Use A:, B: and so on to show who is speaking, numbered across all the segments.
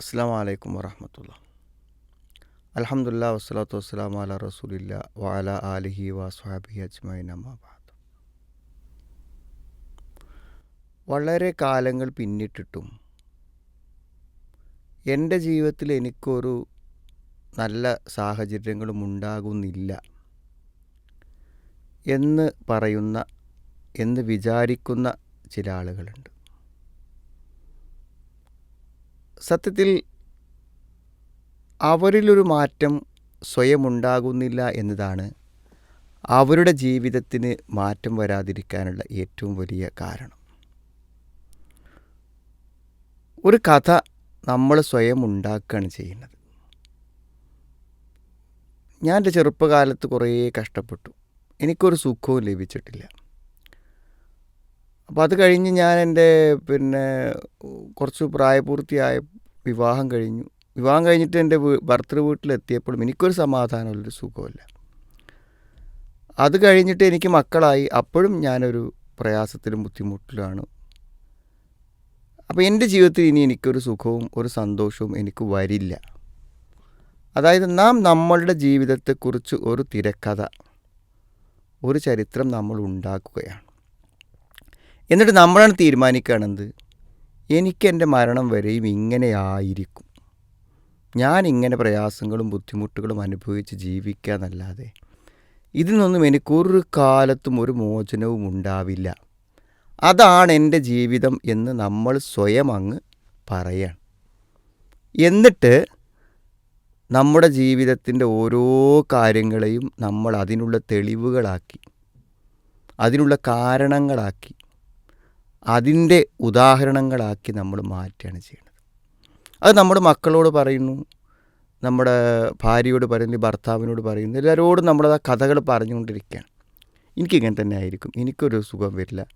A: അസ്സാം വലൈക്കും വറഹമത്തുള്ള. അലഹമുല്ല വസ്സലാത്തു വസ്സലാം അല റസൂലില്ല വാല ആലിഹി വാസ്വാബി അജ്മൈൻ അമ്മാബാദ് വളരെ കാലങ്ങൾ പിന്നിട്ടിട്ടും എന്റെ ജീവിതത്തിൽ എനിക്കൊരു നല്ല സാഹചര്യങ്ങളും ഉണ്ടാകുന്നില്ല എന്ന് പറയുന്ന എന്ന് വിചാരിക്കുന്ന ചില ആളുകളുണ്ട്. സത്യത്തിൽ അവരിലൊരു മാറ്റം സ്വയമുണ്ടാകുന്നില്ല എന്നതാണ് അവരുടെ ജീവിതത്തിന് മാറ്റം വരാതിരിക്കാനുള്ള ഏറ്റവും വലിയ കാരണം. ഒരു കഥ നമ്മൾ സ്വയം ഉണ്ടാക്കുകയാണ് ചെയ്യുന്നത്. ഞാൻ എന്റെ ചെറുപ്പകാലത്ത് കുറേ കഷ്ടപ്പെട്ടു. എനിക്കൊരു സുഖവും ലഭിച്ചിട്ടില്ല. അപ്പോൾ അത് കഴിഞ്ഞ് ഞാൻ എന്റെ പിന്നെ കുറച്ച് പ്രായപൂർത്തിയായ വിവാഹം കഴിഞ്ഞു. വിവാഹം കഴിഞ്ഞിട്ട് എന്റെ ഭർത്തൃ വീട്ടിലെത്തിയപ്പോഴും എനിക്കൊരു സമാധാനമുള്ളൊരു സുഖമില്ല അത് കഴിഞ്ഞിട്ട് എനിക്ക് മക്കളായി. അപ്പോഴും ഞാനൊരു പ്രയാസത്തിലും ബുദ്ധിമുട്ടിലാണ്. അപ്പോൾ എന്റെ ജീവിതത്തിൽ ഇനി എനിക്കൊരു സുഖവും ഒരു സന്തോഷവും എനിക്ക് വരില്ല. അതായത് നാം നമ്മളുടെ ജീവിതത്തെക്കുറിച്ച് ഒരു തിരക്കഥ ഒരു ചരിത്രം നമ്മൾ ഉണ്ടാക്കുകയാണ്. എന്നിട്ട് നമ്മളാണ് തീരുമാനിക്കുകയാണെന്ത് എനിക്ക് എന്റെ മരണം വരെയും ഇങ്ങനെയായിരിക്കും ഞാൻ ഇങ്ങനെ പ്രയാസങ്ങളും ബുദ്ധിമുട്ടുകളും അനുഭവിച്ച് ജീവിക്കുക എന്നല്ലാതെ ഇതിൽ നിന്നും എനിക്കൊരു കാലത്തും ഒരു മോചനവും ഉണ്ടാവില്ല. അതാണ് എന്റെ ജീവിതം എന്ന് നമ്മൾ സ്വയം അങ്ങ് പറയണം. എന്നിട്ട് നമ്മുടെ ജീവിതത്തിന്റെ ഓരോ കാര്യങ്ങളെയും നമ്മൾ അതിനുള്ള തെളിവുകളാക്കി അതിനുള്ള കാരണങ്ങളാക്കി അതിന്റെ ഉദാഹരണങ്ങളാക്കി നമ്മൾ മാറ്റുകയാണ് ചെയ്യുന്നത്. അത് നമ്മുടെ മക്കളോട് പറയുന്നു നമ്മുടെ ഭാര്യയോട് പറയുന്നു ഭർത്താവിനോട് പറയുന്നു എല്ലാവരോടും നമ്മളത് ആ കഥകൾ പറഞ്ഞുകൊണ്ടിരിക്കുകയാണ്. എനിക്കിങ്ങനെ തന്നെ ആയിരിക്കും. എനിക്കൊരു സുഖം വരില്ല.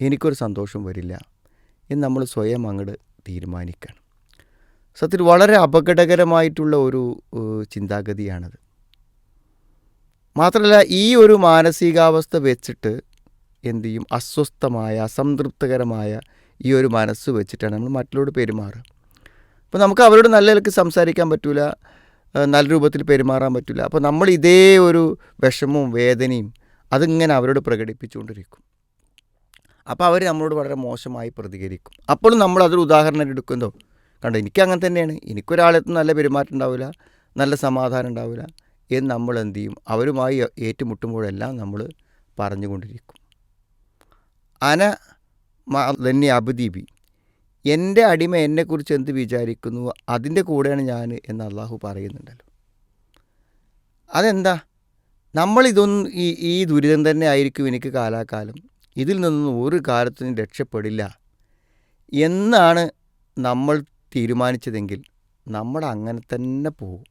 A: എനിക്കൊരു സന്തോഷം വരില്ല എന്ന് നമ്മൾ സ്വയം അങ്ങോട്ട് തീരുമാനിക്കുകയാണ്. സത്യത്തിൽ വളരെ അപകടകരമായിട്ടുള്ള ഒരു ചിന്താഗതിയാണത്. മാത്രമല്ല ഈ ഒരു മാനസികാവസ്ഥ വെച്ചിട്ട് എന്തു ചെയ്യും അസ്വസ്ഥമായ അസംതൃപ്തകരമായ ഈ ഒരു മനസ്സ് വെച്ചിട്ടാണ് നമ്മൾ മറ്റുള്ളവരോട് പെരുമാറുക. അപ്പോൾ നമുക്ക് അവരോട് നല്ല നിലയ്ക്ക് സംസാരിക്കാൻ പറ്റില്ല നല്ല രൂപത്തിൽ പെരുമാറാൻ പറ്റില്ല അപ്പോൾ നമ്മൾ ഇതേ ഒരു വിഷമവും വേദനയും അതിങ്ങനെ അവരോട് പ്രകടിപ്പിച്ചുകൊണ്ടിരിക്കും. അപ്പോൾ അവർ നമ്മളോട് വളരെ മോശമായി പ്രതികരിക്കും. അപ്പോഴും നമ്മൾ അതൊരു ഉദാഹരണം എടുക്കുന്നതോ കണ്ടോ എനിക്ക് അങ്ങനെ തന്നെയാണ്. എനിക്കൊരാളെത്തും നല്ല പെരുമാറ്റം ഉണ്ടാവില്ല നല്ല സമാധാനം ഉണ്ടാവില്ല എന്ന് നമ്മൾ എന്ത് ചെയ്യും? അവരുമായി ഏറ്റുമുട്ടുമ്പോഴെല്ലാം നമ്മൾ പറഞ്ഞുകൊണ്ടിരിക്കും. അന തന്നെ അബുദീബി. എന്റെ അടിമ എന്നെക്കുറിച്ച് എന്ത് വിചാരിക്കുന്നു? അതിന്റെ കൂടെയാണ് ഞാൻ എന്ന് അള്ളാഹു പറയുന്നുണ്ടല്ലോ. അതെന്താ? നമ്മളിതൊന്നും ഈ ഈ ദുരിതം തന്നെ ആയിരിക്കും എനിക്ക് കാലാകാലം. ഇതിൽ നിന്നും ഒരു കാലത്തും രക്ഷപ്പെടില്ല. എന്നാണ് നമ്മൾ തീരുമാനിച്ചതെങ്കിൽ നമ്മൾ അങ്ങനെ തന്നെ പോകും.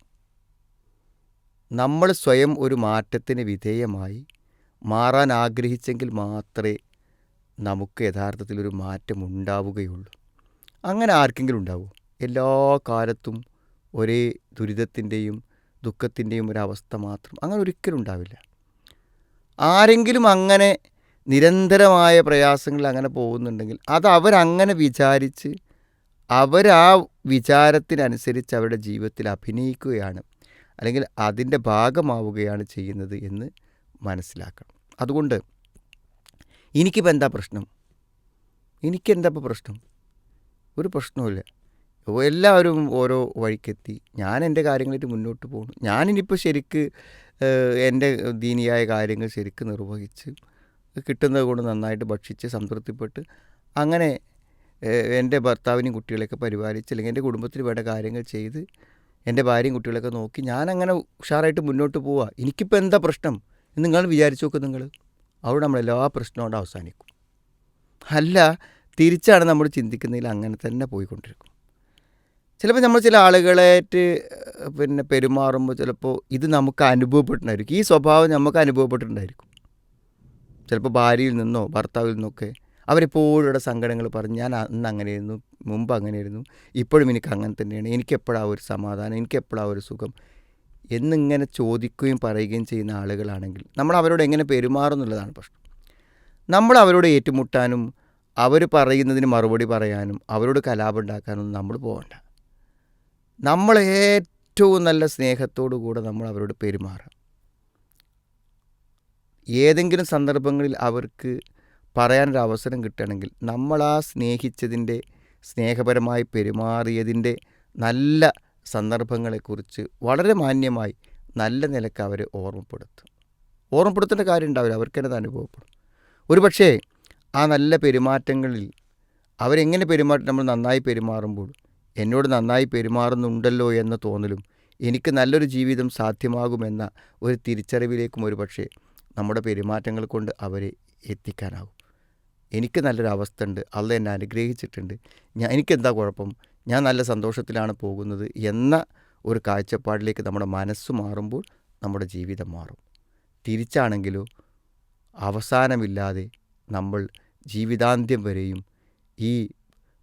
A: നമ്മൾ സ്വയം ഒരു മാറ്റത്തിന് വിധേയമായി മാറാൻ ആഗ്രഹിച്ചെങ്കിൽ മാത്രമേ നമുക്ക് യഥാർത്ഥത്തിൽ ഒരു മാറ്റം ഉണ്ടാവുകയുള്ളൂ. അങ്ങനെ ആർക്കെങ്കിലും ഉണ്ടാവുമോ എല്ലാ കാലത്തും ഒരേ ദുരിതത്തിന്റെയും ദുഃഖത്തിന്റെയും ഒരവസ്ഥ മാത്രം അങ്ങനെ ഒരിക്കലും ഉണ്ടാവില്ല. ആരെങ്കിലും അങ്ങനെ നിരന്തരമായ പ്രയാസങ്ങൾ അങ്ങനെ പോകുന്നുണ്ടെങ്കിൽ അത് അവരങ്ങനെ വിചാരിച്ച് അവരാ വിചാരത്തിനനുസരിച്ച് അവരുടെ ജീവിതത്തിൽ അഭിനയിക്കുകയാണ് അല്ലെങ്കിൽ അതിന്റെ ഭാഗമാവുകയാണ് ചെയ്യുന്നത് എന്ന് മനസ്സിലാക്കണം. അതുകൊണ്ട് എനിക്കിപ്പോൾ എന്താ പ്രശ്നം? എനിക്കെന്താ ഇപ്പോൾ പ്രശ്നം? ഒരു പ്രശ്നവുമില്ല. എല്ലാവരും ഓരോ വഴിക്കെത്തി. ഞാൻ എന്റെ കാര്യങ്ങളായിട്ട് മുന്നോട്ട് പോകുന്നു ഞാനിനിപ്പോൾ ശരിക്ക് എന്റെ ദീനിയായ കാര്യങ്ങൾ ശരിക്ക് നിർവഹിച്ച് കിട്ടുന്നത് കൊണ്ട് നന്നായിട്ട് ഭക്ഷിച്ച് സംതൃപ്തിപ്പെട്ട് അങ്ങനെ എന്റെ ഭർത്താവിനെയും കുട്ടികളെയൊക്കെ പരിപാലിച്ച് അല്ലെങ്കിൽ എന്റെ കുടുംബത്തിൽ വേണ്ട കാര്യങ്ങൾ ചെയ്ത് എന്റെ ഭാര്യയും കുട്ടികളൊക്കെ നോക്കി ഞാനങ്ങനെ ഉഷാറായിട്ട് മുന്നോട്ട് പോവുക എനിക്കിപ്പോൾ എന്താ പ്രശ്നം? എന്ന് നിങ്ങൾ വിചാരിച്ചു നോക്ക് നിങ്ങൾ. അവിടെ നമ്മളെല്ലാ പ്രശ്നവും കൊണ്ട് അവസാനിക്കും. അല്ല തിരിച്ചാണ് നമ്മൾ ചിന്തിക്കുന്നതിൽ അങ്ങനെ തന്നെ പോയിക്കൊണ്ടിരിക്കും. ചിലപ്പോൾ നമ്മൾ ചില ആളുകളായിട്ട് പിന്നെ പെരുമാറുമ്പോൾ ചിലപ്പോൾ ഇത് നമുക്ക് അനുഭവപ്പെട്ടിട്ടുണ്ടായിരിക്കും. ഈ സ്വഭാവം നമുക്ക് അനുഭവപ്പെട്ടിട്ടുണ്ടായിരിക്കും. ചിലപ്പോൾ ഭാര്യയിൽ നിന്നോ ഭർത്താവിൽ നിന്നൊക്കെ അവരെപ്പോഴും ഇവിടെ സങ്കടങ്ങൾ പറഞ്ഞ് ഞാൻ അന്ന് അങ്ങനെയായിരുന്നു മുമ്പ് അങ്ങനെയായിരുന്നു ഇപ്പോഴും എനിക്ക് അങ്ങനെ തന്നെയാണ് എനിക്കെപ്പോഴാണ് ഒരു സമാധാനം എനിക്കെപ്പോഴാണ് ഒരു സുഖം എന്നിങ്ങനെ ചോദിക്കുകയും പറയുകയും ചെയ്യുന്ന ആളുകളാണെങ്കിൽ നമ്മൾ അവരോട് എങ്ങനെ പെരുമാറുന്നുള്ളതാണ് പ്രശ്നം. നമ്മൾ അവരോട് ഏറ്റുമുട്ടാനും അവർ പറയുന്നതിന് മറുപടി പറയാനും അവരോട് കലാപം ഉണ്ടാക്കാനൊന്നും നമ്മൾ പോകണ്ട. നമ്മൾ ഏറ്റവും നല്ല സ്നേഹത്തോടു കൂടെ നമ്മൾ അവരോട് പെരുമാറാം ഏതെങ്കിലും സന്ദർഭങ്ങളിൽ അവർക്ക് പറയാനൊരു അവസരം കിട്ടുകയാണെങ്കിൽ നമ്മൾ ആ സ്നേഹിച്ചതിന്റെ സ്നേഹപരമായി പെരുമാറിയതിന്റെ നല്ല സന്ദർഭങ്ങളെക്കുറിച്ച് വളരെ മാന്യമായി നല്ല നിലയ്ക്ക് അവരെ ഓർമ്മപ്പെടുത്തും. ഓർമ്മപ്പെടുത്തേണ്ട കാര്യം ഉണ്ടാവില്ല അവർക്ക് തന്നെ അനുഭവപ്പെടും. ഒരുപക്ഷേ ആ നല്ല പെരുമാറ്റങ്ങളിൽ അവരെങ്ങനെ പെരുമാറ്റം നമ്മൾ നന്നായി പെരുമാറുമ്പോൾ എന്നോട് നന്നായി പെരുമാറുന്നുണ്ടല്ലോ എന്ന തോന്നലും എനിക്ക് നല്ലൊരു ജീവിതം സാധ്യമാകുമെന്ന ഒരു തിരിച്ചറിവിലേക്കും ഒരു പക്ഷേ നമ്മുടെ പെരുമാറ്റങ്ങൾ കൊണ്ട് അവരെ എത്തിക്കാനാവും എനിക്ക് നല്ലൊരു അവസ്ഥ ഉണ്ട് അള്ള എന്നെ അനുഗ്രഹിച്ചിട്ടുണ്ട്. ഞാൻ എനിക്കെന്താ കുഴപ്പം? ഞാൻ നല്ല സന്തോഷത്തിലാണ് പോകുന്നത് എന്ന ഒരു കാഴ്ചപ്പാടിലേക്ക് നമ്മുടെ മനസ്സ് മാറുമ്പോൾ നമ്മുടെ ജീവിതം മാറും. തിരിച്ചാണെങ്കിലോ അവസാനമില്ലാതെ നമ്മൾ ജീവിതാന്ത്യം വരെയും ഈ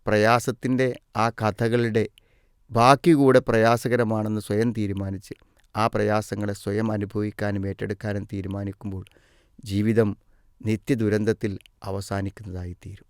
A: പ്രയാസത്തിന്റെ ആ കഥകളുടെ ബാക്കി കൂടെ പ്രയാസകരമാണെന്ന് സ്വയം തീരുമാനിച്ച് ആ പ്രയാസങ്ങളെ സ്വയം അനുഭവിക്കാനും ഏറ്റെടുക്കാനും തീരുമാനിക്കുമ്പോൾ ജീവിതം നിത്യദുരന്തത്തിൽ അവസാനിക്കുന്നതായി തീരും